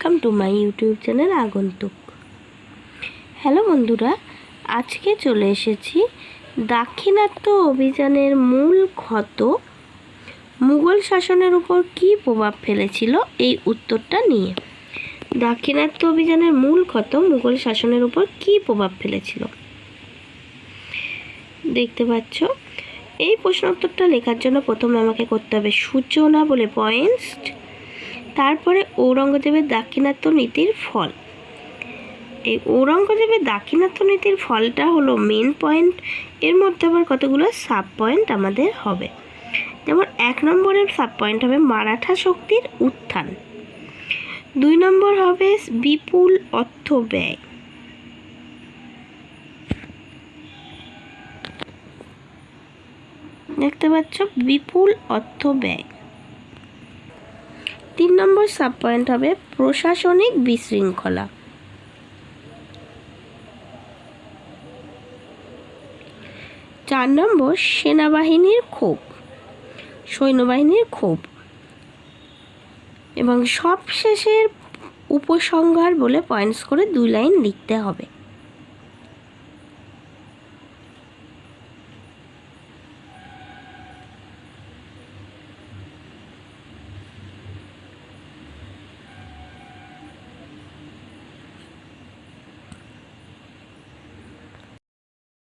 Welcome to my YouTube channel আগন্তুক। Hello বন্ধুরা, আজকে চলে এসেছি দাক্ষিণাত্য অভিযানের মূল ক্ষত। মুঘল শাসনের উপর কী প্রভাব ফেলেছিল? এই উত্তরটা নিয়ে। দাক্ষিণাত্য অভিযানের মূল ক্ষত, মুঘল শাসনের উপর কী প্রভাব ফেলেছিল? দেখতে পাচ্ছ? এই প্রশ্ন উত্তরটা লেখার জন্য প্রথমে আমাকে করতে হবে সূচনা বলে পয়েন্টস তারপরে ঔরঙ্গজেবের দাক্ষিণাত্য নীতির ফল। এই ঔরঙ্গজেবের দাক্ষিণাত্য নীতির ফলটা হলো মেন পয়েন্ট এর মধ্যে আবার কতগুলো সাব পয়েন্ট আমাদের হবে। যেমন এক নম্বরের সাব পয়েন্ট হবে মারাঠা শক্তির উত্থান। দুই নম্বর হবে বিপুল অর্থ ব্যয়। দেখতে পাচ্ছ বিপুল অর্থ ব্যয়। তিন নম্বর সাব পয়েন্ট হবে প্রশাসনিক বিশৃঙ্খলা। চার নম্বর সেনাবাহিনীর ক্ষোভ, সৈন্যবাহিনীর ক্ষোভ এবং সবশেষের উপসংহার বলে পয়েন্টস করে দুই লাইন লিখতে হবে।